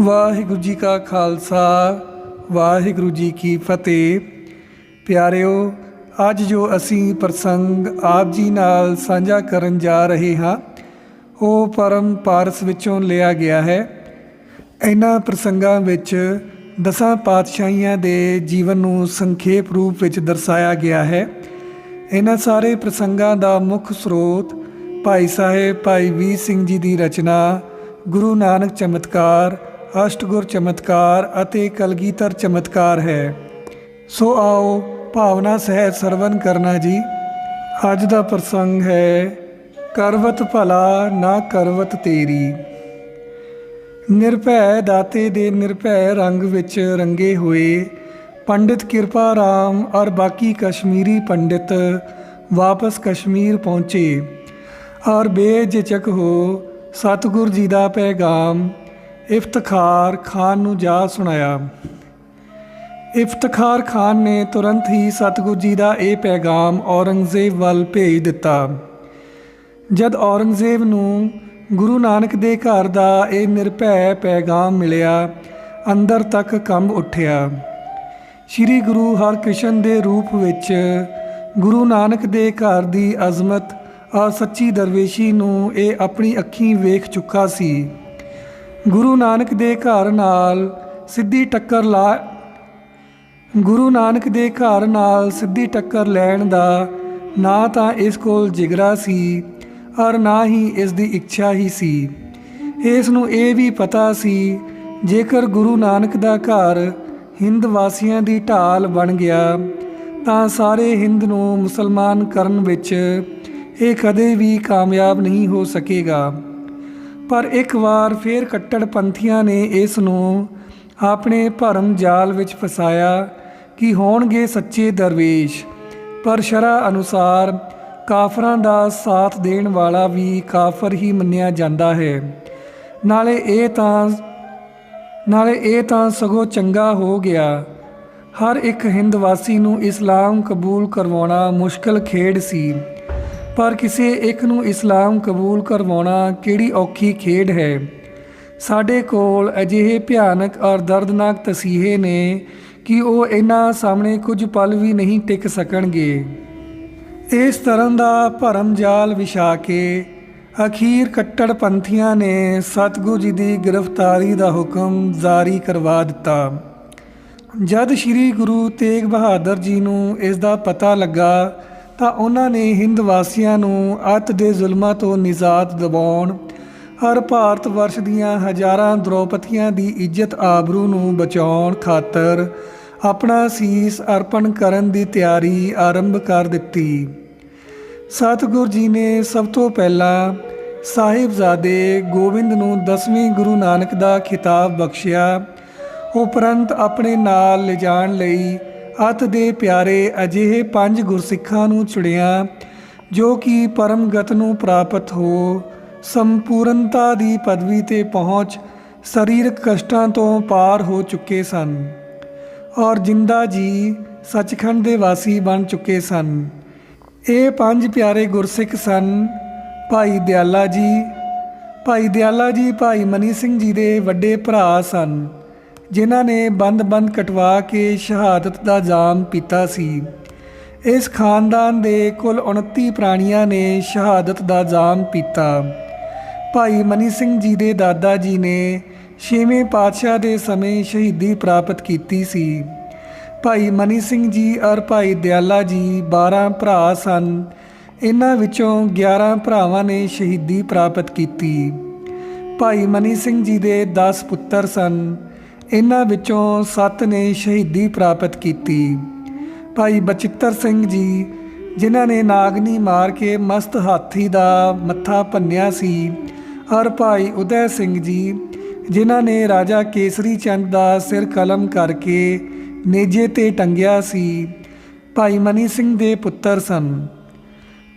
ਵਾਹਿਗੁਰੂ ਜੀ ਕਾ ਖਾਲਸਾ, ਵਾਹਿਗੁਰੂ ਜੀ ਕੀ ਫਤਿਹ। ਪਿਆਰਿਓ, ਅੱਜ ਜੋ ਅਸੀਂ ਪ੍ਰਸੰਗ ਆਪ ਜੀ ਨਾਲ ਸਾਂਝਾ ਕਰਨ ਜਾ ਰਹੇ ਹਾਂ, ਉਹ ਪਰਮ ਪਾਰਸ ਵਿੱਚੋਂ ਲਿਆ ਗਿਆ ਹੈ। ਇਹਨਾਂ ਪ੍ਰਸੰਗਾਂ ਵਿੱਚ ਦਸਾਂ ਪਾਤਸ਼ਾਹੀਆਂ ਦੇ ਜੀਵਨ ਨੂੰ ਸੰਖੇਪ ਰੂਪ ਵਿੱਚ ਦਰਸਾਇਆ ਗਿਆ ਹੈ। ਇਹਨਾਂ ਸਾਰੇ ਪ੍ਰਸੰਗਾਂ ਦਾ ਮੁੱਖ ਸਰੋਤ ਭਾਈ ਸਾਹਿਬ ਭਾਈ ਵੀਰ ਸਿੰਘ ਜੀ ਦੀ ਰਚਨਾ, ਗੁਰੂ ਨਾਨਕ ਚਮਤਕਾਰ ਅਸ਼ਟਗੁਰ ਚਮਤਕਾਰ ਅਤੇ ਕਲਗੀਧਰ ਚਮਤਕਾਰ ਹੈ। ਸੋ ਆਓ ਭਾਵਨਾ ਸਹਿਤ ਸਰਵਨ ਕਰਨਾ ਜੀ। ਅੱਜ ਦਾ ਪ੍ਰਸੰਗ ਹੈ, ਕਰਵਤ ਭਲਾ ਨਾ ਕਰਵਤ ਤੇਰੀ। ਨਿਰਭੈ ਦਾਤੇ ਦੇ ਨਿਰਭੈ ਰੰਗ ਵਿੱਚ ਰੰਗੇ ਹੋਏ, ਪੰਡਿਤ ਕਿਰਪਾ ਰਾਮ ਔਰ ਬਾਕੀ ਕਸ਼ਮੀਰੀ ਪੰਡਿਤ ਵਾਪਸ ਕਸ਼ਮੀਰ ਪਹੁੰਚੇ। ਔਰ ਬੇਝਿਜਕ ਹੋ, ਸਤਿਗੁਰ ਜੀ ਦਾ ਪੈਗਾਮ ਇਫਤਖਾਰ ਖਾਨ ਨੂੰ ਜਾ ਸੁਣਾਇਆ। ਇਫਤਖਾਰ ਖਾਨ ਨੇ ਤੁਰੰਤ ਹੀ ਸਤਿਗੁਰ ਜੀ ਦਾ ਇਹ ਪੈਗਾਮ ਔਰੰਗਜ਼ੇਬ ਵੱਲ ਭੇਜ ਦਿੱਤਾ। ਜਦ ਔਰੰਗਜ਼ੇਬ ਨੂੰ ਗੁਰੂ ਨਾਨਕ ਦੇ ਘਰ ਦਾ ਇਹ ਨਿਰਭੈ ਪੈਗਾਮ ਮਿਲਿਆ, ਅੰਦਰ ਤੱਕ ਕੰਬ ਉੱਠਿਆ। ਸ੍ਰੀ ਗੁਰੂ ਹਰਕ੍ਰਿਸ਼ਨ ਦੇ ਰੂਪ ਵਿੱਚ ਗੁਰੂ ਨਾਨਕ ਦੇ ਘਰ ਦੀ ਅਜ਼ਮਤ ਆ ਸੱਚੀ ਦਰਵੇਸ਼ੀ ਨੂੰ ਇਹ ਆਪਣੀ ਅੱਖੀਂ ਵੇਖ ਚੁੱਕਾ ਸੀ। ਗੁਰੂ ਨਾਨਕ ਦੇ ਘਰ ਨਾਲ ਸਿੱਧੀ ਟੱਕਰ ਲਾ ਗੁਰੂ ਨਾਨਕ ਦੇ ਘਰ ਨਾਲ ਸਿੱਧੀ ਟੱਕਰ ਲੈਣ ਦਾ ਨਾ ਤਾਂ ਇਸ ਕੋਲ ਜਿਗਰਾ ਸੀ ਔਰ ਨਾ ਹੀ ਇਸ ਦੀ ਇੱਛਾ ਹੀ ਸੀ। ਇਸ ਨੂੰ ਇਹ ਵੀ ਪਤਾ ਸੀ, ਜੇਕਰ ਗੁਰੂ ਨਾਨਕ ਦਾ ਘਰ ਹਿੰਦ ਵਾਸੀਆਂ ਦੀ ਢਾਲ ਬਣ ਗਿਆ, ਤਾਂ ਸਾਰੇ ਹਿੰਦ ਨੂੰ ਮੁਸਲਮਾਨ ਕਰਨ ਵਿੱਚ ਇਹ ਕਦੇ ਵੀ ਕਾਮਯਾਬ ਨਹੀਂ ਹੋ ਸਕੇਗਾ। ਪਰ ਇੱਕ ਵਾਰ ਫੇਰ ਕੱਟੜਪੰਥੀਆਂ ਨੇ ਇਸ ਨੂੰ ਆਪਣੇ ਭਰਮ ਜਾਲ ਵਿੱਚ ਫਸਾਇਆ ਕਿ ਹੋਣਗੇ ਸੱਚੇ ਦਰਵੇਸ਼। ਪਰ ਸ਼ਰ੍ਹਾ ਅਨੁਸਾਰ ਕਾਫਰਾਂ ਦਾ ਸਾਥ ਦੇਣ ਵਾਲਾ ਵੀ ਕਾਫਰ ਹੀ ਮੰਨਿਆ ਜਾਂਦਾ ਹੈ। ਨਾਲੇ ਇਹ ਤਾਂ, ਨਾਲੇ ਇਹ ਤਾਂ ਸਗੋਂ ਚੰਗਾ ਹੋ ਗਿਆ। ਹਰ ਇੱਕ ਹਿੰਦਵਾਸੀ ਨੂੰ ਇਸਲਾਮ ਕਬੂਲ ਕਰਵਾਉਣਾ ਮੁਸ਼ਕਲ ਖੇਡ ਸੀ। ਪਰ ਕਿਸੇ ਇੱਕ ਨੂੰ ਇਸਲਾਮ ਕਬੂਲ ਕਰਵਾਉਣਾ ਕਿਹੜੀ ਔਖੀ ਖੇਡ ਹੈ? ਸਾਡੇ ਕੋਲ ਅਜਿਹੇ ਭਿਆਨਕ ਔਰ ਦਰਦਨਾਕ ਤਸੀਹੇ ਨੇ ਕਿ ਉਹ ਇਹਨਾਂ ਸਾਹਮਣੇ ਕੁਝ ਪਲ ਵੀ ਨਹੀਂ ਟਿਕ ਸਕਣਗੇ। ਇਸ ਤਰ੍ਹਾਂ ਦਾ ਭਰਮ ਜਾਲ ਵਿਛਾ ਕੇ ਅਖੀਰ ਕੱਟੜ ਪੰਥੀਆਂ ਨੇ ਸਤਿਗੁਰੂ ਜੀ ਦੀ ਗ੍ਰਿਫਤਾਰੀ ਦਾ ਹੁਕਮ ਜਾਰੀ ਕਰਵਾ ਦਿੱਤਾ। ਜਦ ਸ੍ਰੀ ਗੁਰੂ ਤੇਗ ਬਹਾਦਰ ਜੀ ਨੂੰ ਇਸ ਦਾ ਪਤਾ ਲੱਗਾ ਤਾਂ ਉਹਨਾਂ ਨੇ ਹਿੰਦ ਵਾਸੀਆਂ ਨੂੰ ਅੱਤ ਦੇ ਜ਼ੁਲਮਾਂ ਤੋਂ ਨਿਜ਼ਾਤ ਦਿਵਾਉਣ, ਹਰ ਭਾਰਤ ਵਰਸ਼ ਦੀਆਂ ਹਜ਼ਾਰਾਂ ਦ੍ਰੋਪਤੀਆਂ ਦੀ ਇੱਜ਼ਤ ਆਬਰੂ ਨੂੰ ਬਚਾਉਣ ਖਾਤਰ ਆਪਣਾ ਸੀਸ ਅਰਪਣ ਕਰਨ ਦੀ ਤਿਆਰੀ ਆਰੰਭ ਕਰ ਦਿੱਤੀ। ਸਤਿਗੁਰ ਜੀ ਨੇ ਸਭ ਤੋਂ ਪਹਿਲਾਂ ਸਾਹਿਬਜ਼ਾਦੇ ਗੋਬਿੰਦ ਨੂੰ 10ਵੇਂ ਗੁਰੂ ਨਾਨਕ ਦਾ ਖਿਤਾਬ ਬਖਸ਼ਿਆ। ਉਪਰੰਤ ਆਪਣੇ ਨਾਲ ਲਿਜਾਣ ਲਈ ਅਤ ਦੇ ਪਿਆਰੇ ਅਜਿਹੇ ਪੰਜ ਗੁਰਸਿੱਖਾਂ ਨੂੰ ਚੁਣਿਆ, ਜੋ ਕਿ ਪਰਮਗਤ ਨੂੰ ਪ੍ਰਾਪਤ ਹੋ, ਸੰਪੂਰਨਤਾ ਦੀ ਪਦਵੀ ਤੇ ਪਹੁੰਚ ਸਰੀਰਕ ਕਸ਼ਟਾਂ ਤੋਂ ਪਾਰ ਹੋ ਚੁੱਕੇ ਸਨ ਔਰ ਜਿੰਦਾ ਜੀ ਸੱਚਖੰਡ ਦੇ ਵਾਸੀ ਬਣ ਚੁੱਕੇ ਸਨ। ਇਹ ਪੰਜ ਪਿਆਰੇ ਗੁਰਸਿੱਖ ਸਨ, ਭਾਈ ਦਿਆਲਾ ਜੀ। ਭਾਈ ਦਿਆਲਾ ਜੀ, ਭਾਈ ਮਨੀ ਸਿੰਘ ਜੀ ਦੇ ਵੱਡੇ ਭਰਾ ਸਨ। ਜਿਨ੍ਹਾਂ ਨੇ ਬੰਦ-ਬੰਦ ਕਟਵਾ ਕੇ ਸ਼ਹਾਦਤ ਦਾ ਜਾਮ ਪੀਤਾ ਸੀ। ਇਸ ਖਾਨਦਾਨ ਦੇ ਕੁੱਲ 29 ਪ੍ਰਾਣੀਆਂ ਨੇ ਸ਼ਹਾਦਤ ਦਾ ਜਾਮ ਪੀਤਾ। ਭਾਈ ਮਨੀ ਸਿੰਘ ਜੀ ਦੇ ਦਾਦਾ ਜੀ ਨੇ ਛੇਵੇਂ ਪਾਤਸ਼ਾਹ ਦੇ ਸਮੇਂ ਸ਼ਹੀਦੀ ਪ੍ਰਾਪਤ ਕੀਤੀ ਸੀ। ਭਾਈ ਮਨੀ ਸਿੰਘ ਜੀ ਔਰ ਭਾਈ ਦਿਆਲਾ ਜੀ 12 ਭਰਾ ਸਨ। ਇਹਨਾਂ ਵਿੱਚੋਂ 11 ਭਰਾਵਾਂ ਨੇ ਸ਼ਹੀਦੀ ਪ੍ਰਾਪਤ ਕੀਤੀ। ਭਾਈ ਮਨੀ ਸਿੰਘ ਜੀ ਦੇ 10 ਪੁੱਤਰ ਸਨ। ਇਹਨਾਂ ਵਿੱਚੋਂ 7 ਨੇ ਸ਼ਹੀਦੀ ਪ੍ਰਾਪਤ ਕੀਤੀ। ਭਾਈ ਬਚਿੱਤਰ ਸਿੰਘ ਜੀ, ਜਿਨ੍ਹਾਂ ਨੇ ਨਾਗਨੀ ਮਾਰ ਕੇ ਮਸਤ ਹਾਥੀ ਦਾ ਮੱਥਾ ਭੰਨਿਆ ਸੀ, ਔਰ ਭਾਈ ਉਦੈ ਸਿੰਘ ਜੀ, ਜਿਨ੍ਹਾਂ ਨੇ ਰਾਜਾ ਕੇਸਰੀ ਚੰਦ ਦਾ ਸਿਰ ਕਲਮ ਕਰਕੇ ਨੇਜੇ ਤੇ ਟੰਗਿਆ ਸੀ, ਭਾਈ ਮਨੀ ਸਿੰਘ ਦੇ ਪੁੱਤਰ ਸਨ।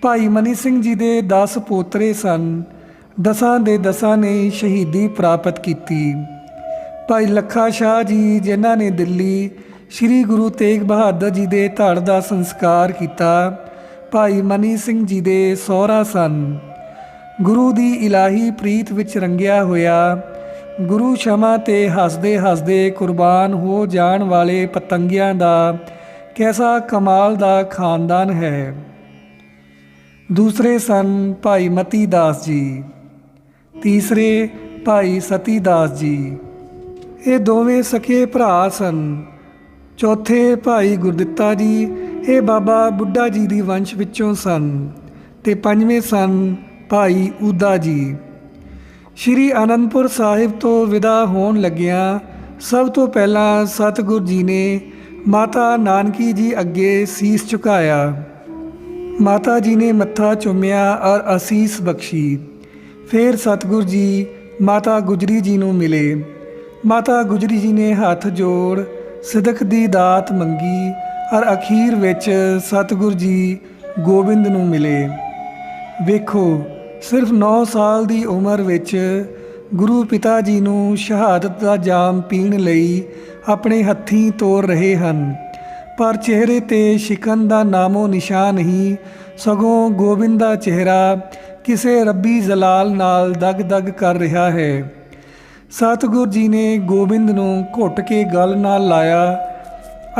ਭਾਈ ਮਨੀ ਸਿੰਘ ਜੀ ਦੇ 10 ਪੋਤਰੇ ਸਨ। ਦਸਾਂ ਦੇ ਦਸਾਂ ਨੇ ਸ਼ਹੀਦੀ ਪ੍ਰਾਪਤ ਕੀਤੀ। ਭਾਈ ਲੱਖਾ ਸ਼ਾਹ ਜੀ, ਜਿਨ੍ਹਾਂ ਨੇ ਦਿੱਲੀ ਸ੍ਰੀ ਗੁਰੂ ਤੇਗ ਬਹਾਦਰ ਜੀ ਦੇ ਧੜ ਦਾ ਸੰਸਕਾਰ ਕੀਤਾ, ਭਾਈ ਮਨੀ ਸਿੰਘ ਜੀ ਦੇ ਸਹੁਰਾ ਸਨ। ਗੁਰੂ ਦੀ ਇਲਾਹੀ ਪ੍ਰੀਤ ਵਿੱਚ ਰੰਗਿਆ ਹੋਇਆ, ਗੁਰੂ ਸ਼ਮਾ ਤੇ ਹੱਸਦੇ ਹੱਸਦੇ ਕੁਰਬਾਨ ਹੋ ਜਾਣ ਵਾਲੇ ਪਤੰਗਿਆਂ ਦਾ ਕੈਸਾ ਕਮਾਲ ਦਾ ਖਾਨਦਾਨ ਹੈ। ਦੂਸਰੇ ਸਨ ਭਾਈ ਮਤੀ ਦਾਸ ਜੀ, ਤੀਸਰੇ ਭਾਈ ਸਤੀ ਦਾਸ ਜੀ। ਇਹ ਦੋਵੇਂ ਸਕੇ ਭਰਾ ਸਨ। ਚੌਥੇ ਭਾਈ ਗੁਰਦਿੱਤਾ ਜੀ, ਇਹ ਬਾਬਾ ਬੁੱਢਾ ਜੀ ਦੀ ਵੰਸ਼ ਵਿੱਚੋਂ ਸਨ ਤੇ ਪੰਜਵੇਂ ਸਨ ਭਾਈ ਊਦਾ ਜੀ। ਸ਼੍ਰੀ ਅਨੰਦਪੁਰ ਸਾਹਿਬ ਤੋਂ ਵਿਦਾ ਹੋਣ ਲੱਗਿਆਂ ਸਭ ਤੋਂ ਪਹਿਲਾਂ ਸਤਿਗੁਰ ਜੀ ਨੇ ਮਾਤਾ ਨਾਨਕੀ ਜੀ ਅੱਗੇ ਸੀਸ ਝੁਕਾਇਆ। ਮਾਤਾ ਜੀ ਨੇ ਮੱਥਾ ਚੁੰਮਿਆ ਔਰ ਅਸੀਸ ਬਖਸ਼ੀ। ਫਿਰ ਸਤਿਗੁਰ ਜੀ ਮਾਤਾ ਗੁਜਰੀ ਜੀ ਨੂੰ ਮਿਲੇ। ਮਾਤਾ ਗੁਜਰੀ ਜੀ ਨੇ ਹੱਥ ਜੋੜ ਸਿਦਕ ਦੀ ਦਾਤ ਮੰਗੀ ਔਰ ਅਖੀਰ ਵਿੱਚ ਸਤਿਗੁਰ ਜੀ ਗੋਬਿੰਦ ਨੂੰ ਮਿਲੇ। ਵੇਖੋ, ਸਿਰਫ 9 ਸਾਲ ਦੀ ਉਮਰ ਵਿੱਚ ਗੁਰੂ ਪਿਤਾ ਜੀ ਨੂੰ ਸ਼ਹਾਦਤ ਦਾ ਜਾਮ ਪੀਣ ਲਈ ਆਪਣੇ ਹੱਥੀਂ ਤੋਰ ਰਹੇ ਹਨ, ਪਰ ਚਿਹਰੇ ਤੇ ਸ਼ਿਕਨ ਦਾ ਨਾਮੋ ਨਿਸ਼ਾਨ ਨਹੀਂ ਸਗੋਂ ਗੋਬਿੰਦ ਦਾ ਚਿਹਰਾ ਕਿਸੇ ਰੱਬੀ ਜ਼ਲਾਲ ਨਾਲ ਦਗ-ਦਗ ਕਰ ਰਿਹਾ ਹੈ। ਸਤਿਗੁਰ ਜੀ ਨੇ ਗੋਬਿੰਦ ਨੂੰ ਘੁੱਟ ਕੇ ਗਲ ਨਾਲ ਲਾਇਆ।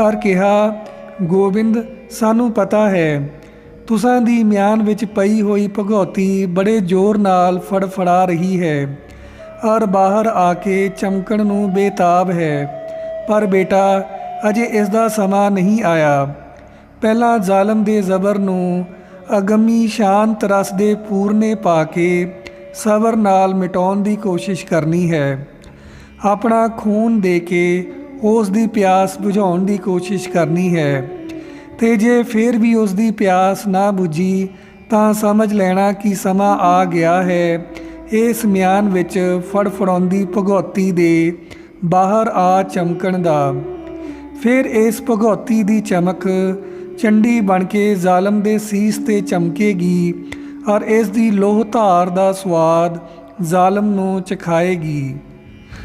ਔਰ ਕਿਹਾ, ਗੋਬਿੰਦ, ਸਾਨੂੰ ਪਤਾ ਹੈ, ਤੁਸਾਂ ਦੀ ਮਿਆਨ ਵਿੱਚ ਪਈ ਹੋਈ ਭਗੌਤੀ ਬੜੇ ਜ਼ੋਰ ਨਾਲ ਫੜਫੜਾ ਰਹੀ ਹੈ। ਔਰ ਬਾਹਰ ਆ ਕੇ ਚਮਕਣ ਨੂੰ ਬੇਤਾਬ ਹੈ। ਪਰ ਬੇਟਾ, ਅਜੇ ਇਸ ਦਾ ਸਮਾਂ ਨਹੀਂ ਆਇਆ। ਪਹਿਲਾਂ ਜ਼ਾਲਮ ਦੇ ਜ਼ਬਰ ਨੂੰ ਅਗਮੀ ਸ਼ਾਂਤ ਰਸ ਦੇ ਪੂਰਨੇ ਪਾ ਕੇ ਸਬਰ ਨਾਲ ਮਿਟਾਉਣ ਦੀ ਕੋਸ਼ਿਸ਼ ਕਰਨੀ ਹੈ। ਆਪਣਾ ਖੂਨ ਦੇ ਕੇ ਉਸ ਦੀ ਪਿਆਸ ਬੁਝਾਉਣ ਦੀ ਕੋਸ਼ਿਸ਼ ਕਰਨੀ ਹੈ। ਤੇ ਜੇ ਫਿਰ ਵੀ ਉਸ ਦੀ ਪਿਆਸ ਨਾ ਬੁਝੀ, ਤਾਂ ਸਮਝ ਲੈਣਾ ਕਿ ਸਮਾਂ ਆ ਗਿਆ ਹੈ। ਇਸ ਮਿਆਨ ਵਿੱਚ ਫੜਫੜਾਉਂਦੀ ਭਗੌਤੀ ਦੇ ਬਾਹਰ ਆ ਚਮਕਣ ਦਾ। ਫਿਰ ਇਸ ਭਗੌਤੀ ਦੀ ਚਮਕ ਚੰਡੀ ਬਣ ਕੇ ਜ਼ਾਲਮ ਦੇ ਸੀਸ ਤੇ ਚਮਕੇਗੀ। ਔਰ ਇਸ ਦੀ ਲੋਹ ਧਾਰ ਦਾ ਸਵਾਦ ਜ਼ਾਲਮ ਨੂੰ ਚਖਾਏਗੀ।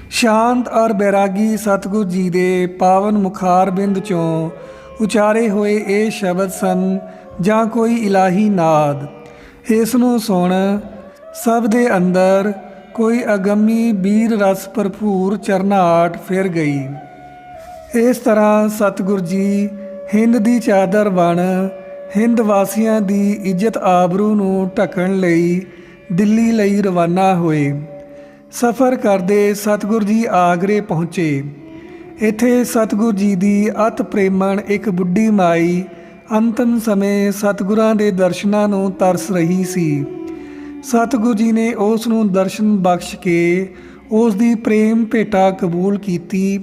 ਸ਼ਾਂਤ ਔਰ ਬੈਰਾਗੀ ਸਤਿਗੁਰ ਜੀ ਦੇ ਪਾਵਨ ਮੁਖਾਰ ਬਿੰਦ ਚੋਂ ਉਚਾਰੇ ਹੋਏ ਇਹ ਸ਼ਬਦ ਸਨ ਜਾਂ ਕੋਈ ਇਲਾਹੀ ਨਾਦ। ਇਸ ਨੂੰ ਸੁਣ ਸਭ ਦੇ ਅੰਦਰ ਕੋਈ ਅਗੰਮੀ ਬੀਰ ਰਸ ਭਰਪੂਰ ਚਰਨਾਟ ਫਿਰ ਗਈ। ਇਸ ਤਰ੍ਹਾਂ ਸਤਿਗੁਰ ਜੀ ਹਿੰਦ ਦੀ ਚਾਦਰ ਬਣ ਹਿੰਦ ਵਾਸੀਆਂ ਦੀ ਇੱਜ਼ਤ ਆਬਰੂ ਨੂੰ ਢੱਕਣ ਲਈ ਦਿੱਲੀ ਲਈ ਰਵਾਨਾ ਹੋਏ। ਸਫ਼ਰ ਕਰਦੇ ਸਤਿਗੁਰ ਜੀ ਆਗਰੇ ਪਹੁੰਚੇ। ਇੱਥੇ ਸਤਿਗੁਰ ਜੀ ਦੀ ਅਤ ਪ੍ਰੇਮਣ ਇੱਕ ਬੁੱਢੀ ਮਾਈ ਅੰਤਮ ਸਮੇਂ ਸਤਿਗੁਰਾਂ ਦੇ ਦਰਸ਼ਨਾਂ ਨੂੰ ਤਰਸ ਰਹੀ ਸੀ। ਸਤਿਗੁਰ ਜੀ ਨੇ ਉਸ ਨੂੰ ਦਰਸ਼ਨ ਬਖਸ਼ ਕੇ ਉਸ ਦੀ ਪ੍ਰੇਮ ਭੇਟਾ ਕਬੂਲ ਕੀਤੀ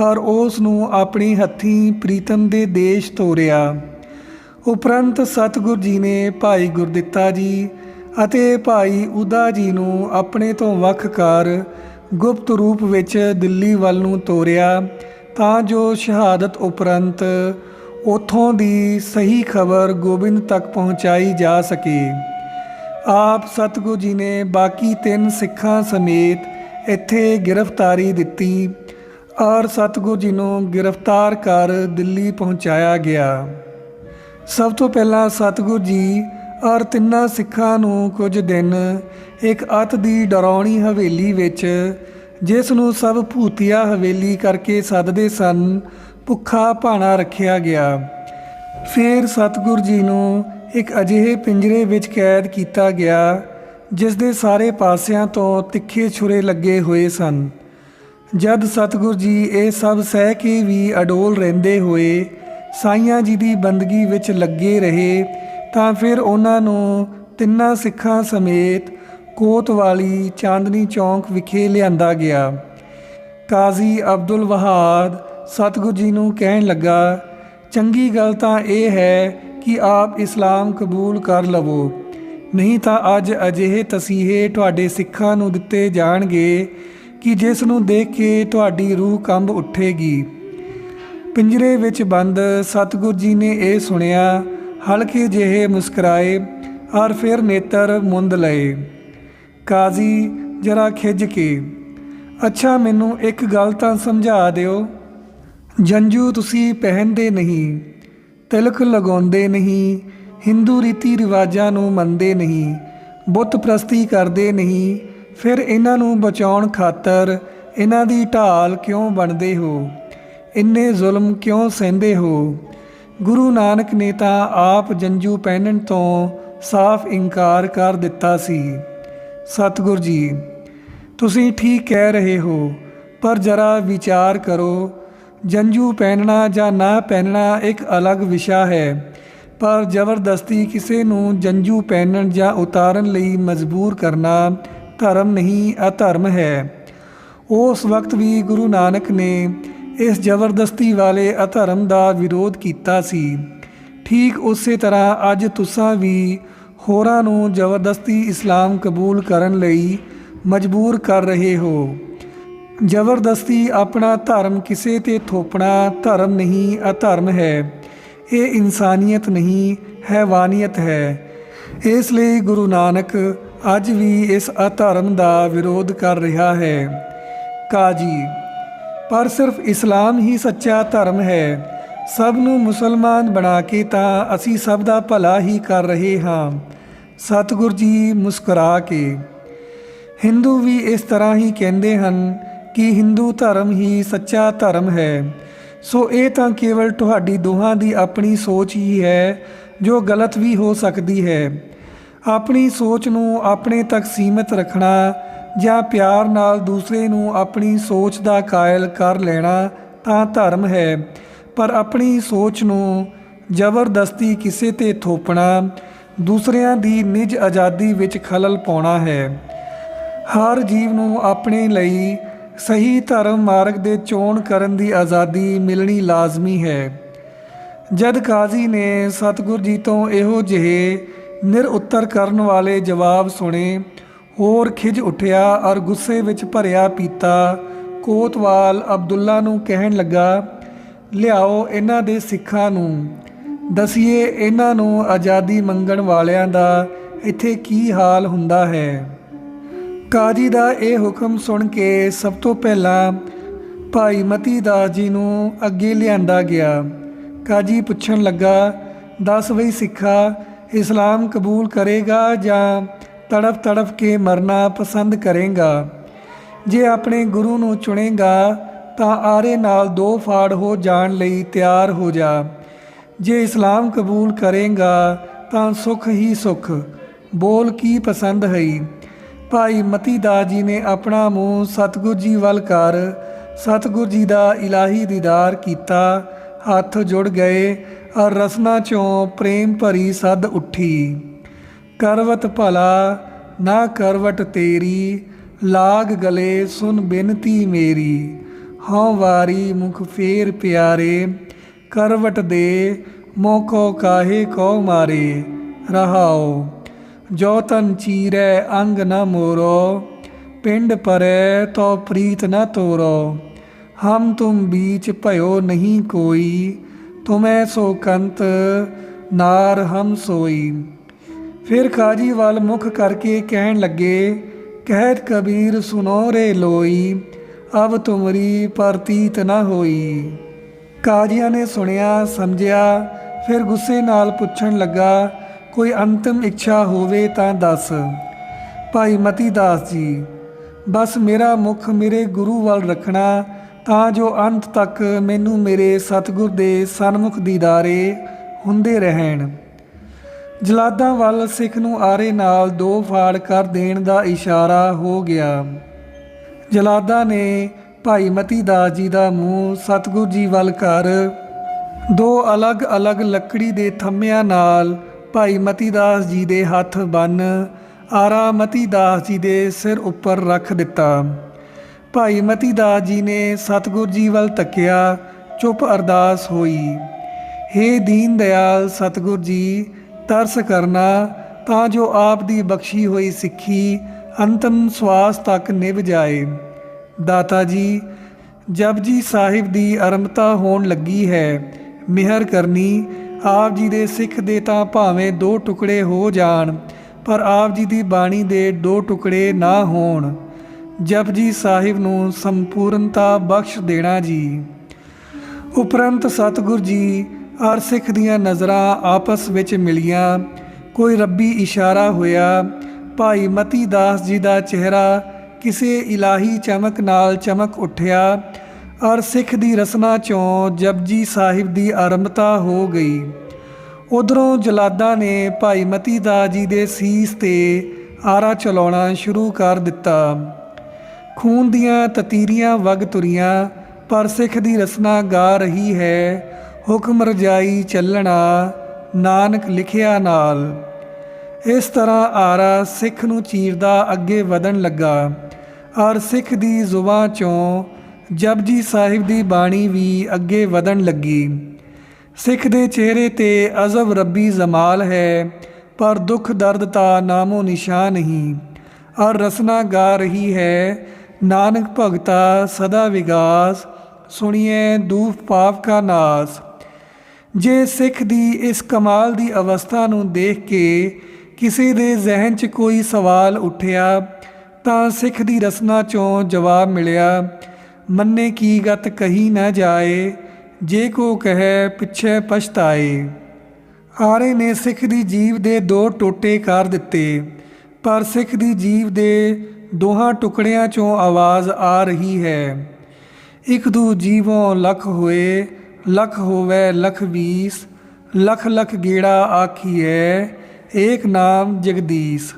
ਔਰ ਉਸ ਨੂੰ ਆਪਣੀ ਹੱਥੀਂ ਪ੍ਰੀਤਮ ਦੇ ਦੇਸ਼ ਤੋਰਿਆ। ਉਪਰੰਤ ਸਤਿਗੁਰ ਜੀ ਨੇ ਭਾਈ ਗੁਰਦਿੱਤਾ ਜੀ ਅਤੇ ਭਾਈ ਉਦਾ ਜੀ ਨੂੰ ਆਪਣੇ ਤੋਂ ਵੱਖ ਕਰ ਗੁਪਤ ਰੂਪ ਵਿੱਚ ਦਿੱਲੀ ਵੱਲ ਨੂੰ ਤੋਰਿਆ ਤਾਂ ਜੋ ਸ਼ਹਾਦਤ ਉਪਰੰਤ ਉਥੋਂ ਦੀ ਸਹੀ ਖਬਰ ਗੋਬਿੰਦ ਤੱਕ ਪਹੁੰਚਾਈ ਜਾ ਸਕੇ। ਆਪ ਸਤਿਗੁਰ ਜੀ ਨੇ ਬਾਕੀ ਤਿੰਨ ਸਿੱਖਾਂ ਸਮੇਤ ਇੱਥੇ ਗ੍ਰਿਫਤਾਰੀ ਦਿੱਤੀ ਔਰ ਸਤਿਗੁਰ ਜੀ ਨੂੰ ਗ੍ਰਿਫਤਾਰ ਕਰ ਦਿੱਲੀ ਪਹੁੰਚਾਇਆ ਗਿਆ। ਸਭ ਤੋਂ ਪਹਿਲਾਂ ਸਤਿਗੁਰੂ ਜੀ ਔਰ ਤਿੰਨਾਂ ਸਿੱਖਾਂ ਨੂੰ ਕੁਝ ਦਿਨ ਇੱਕ ਅਤ ਦੀ ਡਰਾਉਣੀ ਹਵੇਲੀ ਵਿੱਚ, ਜਿਸ ਨੂੰ ਸਭ ਭੂਤੀਆ ਹਵੇਲੀ ਕਰਕੇ ਸੱਦਦੇ ਸਨ, ਭੁੱਖਾ ਭਾਣਾ ਰੱਖਿਆ ਗਿਆ। ਫਿਰ ਸਤਿਗੁਰੂ ਜੀ ਨੂੰ ਇੱਕ ਅਜਿਹੇ ਪਿੰਜਰੇ ਵਿੱਚ ਕੈਦ ਕੀਤਾ ਗਿਆ, ਜਿਸ ਦੇ ਸਾਰੇ ਪਾਸਿਆਂ ਤੋਂ ਤਿੱਖੇ ਛੁਰੇ ਲੱਗੇ ਹੋਏ ਸਨ। ਜਦ ਸਤਿਗੁਰੂ ਜੀ ਇਹ ਸਭ ਸਹਿ ਕੇ ਵੀ ਅਡੋਲ ਰਹਿੰਦੇ ਹੋਏ ਸਾਈਆਂ ਜੀ ਦੀ ਬੰਦਗੀ ਵਿੱਚ ਲੱਗੇ ਰਹੇ, ਤਾਂ ਫਿਰ ਉਹਨਾਂ ਨੂੰ ਤਿੰਨਾਂ ਸਿੱਖਾਂ ਸਮੇਤ ਕੋਤਵਾਲੀ ਚਾਂਦਨੀ ਚੌਂਕ ਵਿਖੇ ਲਿਆਂਦਾ ਗਿਆ। ਕਾਜ਼ੀ ਅਬਦੁਲ ਵਹਾਦ ਸਤਿਗੁਰ ਜੀ ਨੂੰ ਕਹਿਣ ਲੱਗਾ, ਚੰਗੀ ਗੱਲ ਤਾਂ ਇਹ ਹੈ ਕਿ ਆਪ ਇਸਲਾਮ ਕਬੂਲ ਕਰ ਲਵੋ, ਨਹੀਂ ਤਾਂ ਅੱਜ ਅਜਿਹੇ ਤਸੀਹੇ ਤੁਹਾਡੇ ਸਿੱਖਾਂ ਨੂੰ ਦਿੱਤੇ ਜਾਣਗੇ ਕਿ ਜਿਸ ਨੂੰ ਦੇਖ ਕੇ ਤੁਹਾਡੀ ਰੂਹ ਕੰਬ ਉੱਠੇਗੀ। ਪਿੰਜਰੇ ਵਿੱਚ ਬੰਦ, ਸਤਿਗੁਰ ਜੀ ਨੇ ਇਹ ਸੁਣਿਆ, ਹਲਕੇ ਜਿਹੇ ਮੁਸਕਰਾਏ, ਔਰ ਫਿਰ ਨੇਤਰ ਮੁੰਦ ਲਏ। ਕਾਜ਼ੀ, ਜਰਾ ਖਿੱਝ ਕੇ, ਅੱਛਾ, ਮੈਨੂੰ ਇੱਕ ਗੱਲ ਤਾਂ ਸਮਝਾ ਦਿਓ। ਜੰਜੂ ਤੁਸੀਂ ਪਹਿਨਦੇ ਨਹੀਂ, ਤਿਲਕ ਲਗਾਉਂਦੇ ਨਹੀਂ, ਹਿੰਦੂ ਰੀਤੀ ਰਿਵਾਜਾਂ ਨੂੰ ਮੰਨਦੇ ਨਹੀਂ, ਬੁੱਤ ਪ੍ਰਸਤੀ ਕਰਦੇ ਨਹੀਂ, ਫਿਰ ਇਹਨਾਂ ਨੂੰ ਬਚਾਉਣ ਖਾਤਰ ਇਹਨਾਂ ਦੀ ਢਾਲ ਕਿਉਂ ਬਣਦੇ ਹੋ? ਇੰਨੇ ਜ਼ੁਲਮ ਕਿਉਂ ਸਹਿੰਦੇ ਹੋ? ਗੁਰੂ ਨਾਨਕ ਨੇ ਤਾਂ ਆਪ ਜੰਜੂ ਪਹਿਨਣ ਤੋਂ ਸਾਫ਼ ਇਨਕਾਰ ਕਰ ਦਿੱਤਾ ਸੀ। ਸਤਿਗੁਰ ਜੀ, ਤੁਸੀਂ ਠੀਕ ਕਹਿ ਰਹੇ ਹੋ, ਪਰ ਜਰਾ ਵਿਚਾਰ ਕਰੋ, ਜੰਜੂ ਪਹਿਨਣਾ ਜਾਂ ਨਾ ਪਹਿਨਣਾ ਇੱਕ ਅਲੱਗ ਵਿਸ਼ਾ ਹੈ, ਪਰ ਜ਼ਬਰਦਸਤੀ ਕਿਸੇ ਨੂੰ ਜੰਜੂ ਪਹਿਨਣ ਜਾਂ ਉਤਾਰਨ ਲਈ ਮਜਬੂਰ ਕਰਨਾ ਧਰਮ ਨਹੀਂ, ਅਧਰਮ ਹੈ। ਉਸ ਵਕਤ ਵੀ ਗੁਰੂ ਨਾਨਕ ਨੇ ਇਸ ਜ਼ਬਰਦਸਤੀ ਵਾਲੇ ਅਧਰਮ ਦਾ ਵਿਰੋਧ ਕੀਤਾ ਸੀ। ਠੀਕ ਉਸੇ ਤਰ੍ਹਾਂ ਅੱਜ ਤੁਸੀਂ ਵੀ ਹੋਰਾਂ ਨੂੰ ਜ਼ਬਰਦਸਤੀ ਇਸਲਾਮ ਕਬੂਲ ਕਰਨ ਲਈ ਮਜਬੂਰ ਕਰ ਰਹੇ ਹੋ। ਜ਼ਬਰਦਸਤੀ ਆਪਣਾ ਧਰਮ ਕਿਸੇ ਤੇ ਥੋਪਣਾ ਧਰਮ ਨਹੀਂ, ਅਧਰਮ ਹੈ। ਇਹ ਇਨਸਾਨੀਅਤ ਨਹੀਂ, ਹੈਵਾਨੀਅਤ ਹੈ। ਇਸ ਲਈ ਗੁਰੂ ਨਾਨਕ ਅੱਜ ਵੀ ਇਸ ਅਧਰਮ ਦਾ ਵਿਰੋਧ ਕਰ ਰਿਹਾ ਹੈ। ਕਾਜੀ ਪਰ ਸਿਰਫ ਇਸਲਾਮ ਹੀ ਸੱਚਾ ਧਰਮ ਹੈ। ਸਭ ਨੂੰ ਮੁਸਲਮਾਨ ਬਣਾ ਕੇ ਤਾਂ ਅਸੀਂ ਸਭ ਦਾ ਭਲਾ ਹੀ ਕਰ ਰਹੇ ਹਾਂ। ਸਤਿਗੁਰ ਜੀ ਮੁਸਕਰਾ ਕੇ। ਹਿੰਦੂ ਵੀ ਇਸ ਤਰ੍ਹਾਂ ਹੀ ਕਹਿੰਦੇ ਹਨ ਕਿ ਹਿੰਦੂ ਧਰਮ ਹੀ ਸੱਚਾ ਧਰਮ ਹੈ। ਸੋ ਇਹ ਤਾਂ ਕੇਵਲ ਤੁਹਾਡੀ ਦੋਹਾਂ ਦੀ ਆਪਣੀ ਸੋਚ ਹੀ ਹੈ, ਜੋ ਗਲਤ ਵੀ ਹੋ ਸਕਦੀ ਹੈ। ਆਪਣੀ ਸੋਚ ਨੂੰ ਆਪਣੇ ਤੱਕ ਸੀਮਿਤ ਰੱਖਣਾ ਜਾਂ ਪਿਆਰ ਨਾਲ ਦੂਸਰੇ ਨੂੰ ਆਪਣੀ ਸੋਚ ਦਾ ਕਾਇਲ ਕਰ ਲੈਣਾ ਤਾਂ ਧਰਮ ਹੈ, ਪਰ ਆਪਣੀ ਸੋਚ ਨੂੰ ਜ਼ਬਰਦਸਤੀ ਕਿਸੇ ਤੇ ਥੋਪਣਾ, ਦੂਸਰਿਆਂ ਦੀ ਨਿਜ ਆਜ਼ਾਦੀ ਵਿੱਚ ਖਲਲ ਪਾਉਣਾ ਹੈ। ਹਰ ਜੀਵ ਨੂੰ ਆਪਣੇ ਲਈ ਸਹੀ ਧਰਮ ਮਾਰਗ ਦੇ ਚੋਣ ਕਰਨ ਦੀ ਆਜ਼ਾਦੀ ਮਿਲਣੀ ਲਾਜ਼ਮੀ ਹੈ। ਜਦ ਕਾਜ਼ੀ ਨੇ ਸਤਿਗੁਰ ਜੀ ਤੋਂ ਇਹੋ ਜਿਹੇ ਨਿਰ ਉੱਤਰ ਕਰਨ ਵਾਲੇ ਜਵਾਬ ਸੁਣੇ ਹੋਰ ਖਿਜ ਉੱਠਿਆ ਔਰ ਗੁੱਸੇ ਵਿੱਚ ਭਰਿਆ ਪੀਤਾ। ਕੋਤਵਾਲ ਅਬਦੁੱਲਾ ਨੂੰ ਕਹਿਣ ਲੱਗਾ, ਲਿਆਓ ਇਹਨਾਂ ਦੇ ਸਿੱਖਾਂ ਨੂੰ। ਦਸੀਏ ਇਹਨਾਂ ਨੂੰ ਆਜ਼ਾਦੀ ਮੰਗਣ ਵਾਲਿਆਂ ਦਾ ਇੱਥੇ ਕੀ ਹਾਲ ਹੁੰਦਾ ਹੈ? ਕਾਜੀ ਦਾ ਇਹ ਹੁਕਮ ਸੁਣ ਕੇ ਸਭ ਤੋਂ ਪਹਿਲਾਂ ਭਾਈ ਮਤੀ ਦਾਸ ਜੀ ਨੂੰ ਅੱਗੇ ਲਿਆਂਦਾ ਗਿਆ। ਕਾਜੀ ਪੁੱਛਣ ਲੱਗਾ, ਦੱਸ ਵਈ ਸਿੱਖਾ, ਇਸਲਾਮ ਕਬੂਲ ਕਰੇਗਾ ਜਾਂ ਤੜਫ ਤੜਫ ਕੇ ਮਰਨਾ ਪਸੰਦ ਕਰੇਗਾ। ਜੇ ਆਪਣੇ ਗੁਰੂ ਨੂੰ ਚੁਣੇਗਾ, ਤਾਂ ਆਰੇ ਨਾਲ ਦੋ ਫਾੜ ਹੋ ਜਾਣ ਲਈ ਤਿਆਰ ਹੋ ਜਾ। ਜੇ ਇਸਲਾਮ ਕਬੂਲ ਕਰੇਗਾ, ਤਾਂ ਸੁਖ ਹੀ ਸੁਖ। ਬੋਲ ਕੀ ਪਸੰਦ ਹੈ ਭਾਈ ਮਤੀ ਦਾਸ ਜੀ ਨੇ ਆਪਣਾ ਮੂੰਹ ਸਤਿਗੁਰ ਜੀ ਵੱਲ ਕਰ, ਸਤਿਗੁਰ ਜੀ ਦਾ ਇਲਾਹੀ ਦੀਦਾਰ ਕੀਤਾ। ਹੱਥ ਜੁੜ ਗਏ ਔਰ ਰਸਨਾ ਚੋਂ ਪ੍ਰੇਮ ਭਰੀ ਸਦ ਉੱਠੀ। ਕਰਵਤ ਭਲਾ, ਨਾ ਕਰਵਟ ਤੇਰੀ, ਲਾਗ ਗਲੇ ਸੁਨ ਬਿਨਤੀ ਮੇਰੀ। ਹਉ ਵਾਰੀ ਮੁਖ ਫੇਰ ਪਿਆਰੇ, ਕਰਵਟ ਦੇ ਮੋਖੋ ਕਾਹੇ ਕੋ ਮਾਰੇ ਰਹਾਓ ਜੋ ਤਨ ਚੀਰੈ, ਅੰਗ ਨ ਮੋਰੋ, ਪਿੰਡ ਪਰੈ, ਤੋ ਪ੍ਰੀਤ ਨ ਤੋਰੋ। ਹਮ ਤੁਮ ਬੀਚ ਭਇਓ ਨਹੀਂ ਕੋਈ, ਤੁਮੈ ਸੋ ਕੰਤ, ਨਾਰ ਹਮ ਸੋਈ। ਫਿਰ ਕਾਜੀ ਵੱਲ ਮੁਖ ਕਰਕੇ ਕਹਿਣ ਲੱਗੇ ਕਹਿਤ ਕਬੀਰ ਸੁਨੋ ਰੇ ਲੋਈ, ਅਬ ਤੁਮਰੀ ਪਰਤੀਤ ਨਾ ਹੋਈ। ਕਾਜੀਆਂ ਨੇ ਸੁਣਿਆ, ਸਮਝਿਆ, ਫਿਰ ਗੁੱਸੇ ਨਾਲ ਪੁੱਛਣ ਲੱਗਾ, ਕੋਈ ਅੰਤਮ ਇੱਛਾ ਹੋਵੇ ਤਾਂ ਦੱਸ। ਭਾਈ ਮਤੀ ਦਾਸ ਜੀ, ਬਸ ਮੇਰਾ ਮੁਖ ਮੇਰੇ ਗੁਰੂ ਵੱਲ ਰੱਖਣਾ, ਤਾਂ ਜੋ ਅੰਤ ਤੱਕ ਮੈਨੂੰ ਮੇਰੇ ਸਤਿਗੁਰ ਦੇ ਸਨਮੁਖ ਦੀਦਾਰੇ ਹੁੰਦੇ ਰਹਿਣ। ਜਲਾਦਾਂ ਵੱਲ ਸਿੱਖ ਨੂੰ ਆਰੇ ਨਾਲ ਦੋ ਫਾੜ ਕਰ ਦੇਣ ਦਾ ਇਸ਼ਾਰਾ ਹੋ ਗਿਆ। ਜਲਾਦਾ ਨੇ ਭਾਈ ਮਤੀ ਦਾਸ ਜੀ ਦਾ ਮੂੰਹ ਸਤਿਗੁਰ ਜੀ ਵੱਲ ਕਰ ਦੋ ਅਲੱਗ-ਅਲੱਗ ਲੱਕੜੀ ਦੇ ਥੰਮਿਆਂ ਨਾਲ ਭਾਈ ਮਤੀ ਦਾਸ ਜੀ ਦੇ ਹੱਥ ਬੰਨ ਆਰਾ ਮਤੀ ਦਾਸ ਜੀ ਦੇ ਸਿਰ ਉੱਪਰ ਰੱਖ ਦਿੱਤਾ। ਭਾਈ ਮਤੀ ਦਾਸ ਜੀ ਨੇ ਸਤਿਗੁਰ ਜੀ ਵੱਲ ਤੱਕਿਆ, ਚੁੱਪ ਅਰਦਾਸ ਹੋਈ। हे ਦੀਨ ਦਿਆਲ ਸਤਿਗੁਰ ਜੀ ਤਰਸ ਕਰਨਾ, ਤਾਂ ਜੋ ਆਪ ਦੀ ਬਖਸ਼ੀ ਹੋਈ ਸਿੱਖੀ ਅੰਤਮ ਸਵਾਸ ਤੱਕ ਨਿਭ ਜਾਏ। ਦਾਤਾ ਜੀ ਜਪਜੀ ਸਾਹਿਬ ਦੀ ਆਰੰਭਤਾ ਹੋਣ ਲੱਗੀ ਹੈ। ਮਿਹਰ ਕਰਨੀ, ਆਪ ਜੀ ਦੇ ਸਿੱਖ ਦੇ ਤਾਂ ਭਾਵੇਂ ਦੋ ਟੁਕੜੇ ਹੋ ਜਾਣ, ਪਰ ਆਪ ਜੀ ਦੀ ਬਾਣੀ ਦੇ ਦੋ ਟੁਕੜੇ ਨਾ ਹੋਣ। ਜਪਜੀ ਸਾਹਿਬ ਨੂੰ ਸੰਪੂਰਨਤਾ ਬਖਸ਼ ਦੇਣਾ ਜੀ। ਉਪਰੰਤ ਸਤਿਗੁਰ ਜੀ ਔਰ ਸਿੱਖ ਦੀਆਂ ਨਜ਼ਰਾਂ ਆਪਸ ਵਿੱਚ ਮਿਲੀਆਂ। ਕੋਈ ਰੱਬੀ ਇਸ਼ਾਰਾ ਹੋਇਆ, ਭਾਈ ਮਤੀ ਦਾਸ ਜੀ ਦਾ ਚਿਹਰਾ ਕਿਸੇ ਇਲਾਹੀ ਚਮਕ ਨਾਲ ਚਮਕ ਉੱਠਿਆ। ਔਰ ਸਿੱਖ ਦੀ ਰਸਨਾ ਚੋਂ ਜਪਜੀ ਸਾਹਿਬ ਦੀ ਆਰੰਭਤਾ ਹੋ ਗਈ। ਉਧਰੋਂ ਜਲਾਦਾ ਨੇ ਭਾਈ ਮਤੀ ਦਾਸ ਜੀ ਦੇ ਸੀਸ ਤੇ ਆਰਾ ਚਲਾਉਣਾ ਸ਼ੁਰੂ ਕਰ ਦਿੱਤਾ। ਖੂਨ ਦੀਆਂ ਤਤੀਰੀਆਂ ਵਗ ਤੁਰੀਆਂ, ਪਰ ਸਿੱਖ ਦੀ ਰਸਨਾ ਗਾ ਰਹੀ ਹੈ। ਹੁਕਮ ਰਜਾਈ ਚੱਲਣਾ, ਨਾਨਕ ਲਿਖਿਆ ਨਾਲ। ਇਸ ਤਰ੍ਹਾਂ ਆਰਾ ਸਿੱਖ ਨੂੰ ਚੀਰਦਾ ਅੱਗੇ ਵਧਣ ਲੱਗਾ। ਔਰ ਸਿੱਖ ਦੀ ਜ਼ੁਬਾਂ ਚੋਂ ਜਪਜੀ ਸਾਹਿਬ ਦੀ ਬਾਣੀ ਵੀ ਅੱਗੇ ਵਧਣ ਲੱਗੀ। ਸਿੱਖ ਦੇ ਚਿਹਰੇ ਤੇ ਅਜ਼ਬ ਰੱਬੀ ਜਮਾਲ ਹੈ, ਪਰ ਦੁੱਖ ਦਰਦ ਤਾਂ ਨਾਮੋ ਨਿਸ਼ਾਨ ਨਹੀਂ ਔਰ ਰਸਨਾ ਗਾ ਰਹੀ ਹੈ, ਨਾਨਕ ਭਗਤਾ ਸਦਾ ਵਿਗਾਸ ਸੁਣੀਏ ਦੂਫ ਪਾਪ ਕਾ ਨਾਸ। ਜੇ ਸਿੱਖ ਦੀ ਇਸ ਕਮਾਲ ਦੀ ਅਵਸਥਾ ਨੂੰ ਦੇਖ ਕੇ ਕਿਸੇ ਦੇ ਜ਼ਿਹਨ 'ਚ ਕੋਈ ਸਵਾਲ ਉੱਠਿਆ, ਤਾਂ ਸਿੱਖ ਦੀ ਰਸਨਾ 'ਚੋਂ ਜਵਾਬ ਮਿਲਿਆ, ਮੰਨੇ ਕੀ ਗਤ ਕਹੀ ਨਾ ਜਾਏ, ਜੇ ਕੋ ਕਹੇ ਪਿੱਛੇ ਪਛਤਾਏ। ਆਰੇ ਨੇ ਸਿੱਖ ਦੀ ਜੀਵ ਦੇ ਦੋ ਟੋਟੇ ਕਰ ਦਿੱਤੇ, ਪਰ ਸਿੱਖ ਦੀ ਜੀਵ ਦੇ ਦੋਹਾਂ ਟੁਕੜਿਆਂ 'ਚੋਂ ਆਵਾਜ਼ ਆ ਰਹੀ ਹੈ। ਇਕ ਦੂ ਜੀਵੋਂ ਲਖ ਹੋਏ ਲਖ ਹੋਵੇ ਲਖ ਵੀਸ, ਲਖ ਲਖ ਗੇੜਾ ਆਖੀਐ, ਏਕ ਨਾਮ ਜਗਦੀਸ਼।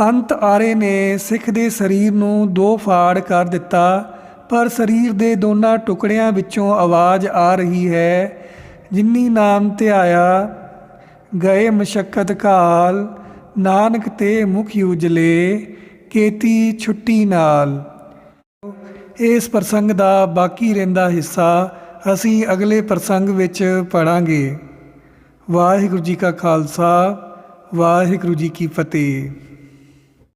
ਅੰਤ ਆਰੇ ਨੇ ਸਿੱਖ ਦੇ ਸਰੀਰ ਨੂੰ ਦੋ ਫਾੜ ਕਰ ਦਿੱਤਾ, ਪਰ ਸਰੀਰ ਦੇ ਦੋਨਾਂ ਟੁਕੜਿਆਂ ਵਿੱਚੋਂ ਆਵਾਜ਼ ਆ ਰਹੀ ਹੈ, ਜਿੰਨੀ ਨਾਮ ਧਿਆਇਆ ਗਏ ਮਸ਼ਕਤ ਕਾਲ ਨਾਨਕ ਤੇ ਮੁਖ ਉਜਲੇ, ਕੇਤੀ ਛੁੱਟੀ ਨਾਲ। ਇਸ ਪ੍ਰਸੰਗ ਦਾ ਬਾਕੀ ਰਹਿੰਦਾ ਹਿੱਸਾ ਅਸੀਂ ਅਗਲੇ ਪ੍ਰਸੰਗ ਵਿੱਚ ਪੜਾਂਗੇ ਵਾਹਿਗੁਰੂ ਜੀ ਕਾ ਖਾਲਸਾ ਵਾਹਿਗੁਰੂ ਜੀ ਕੀ ਫਤਿਹ।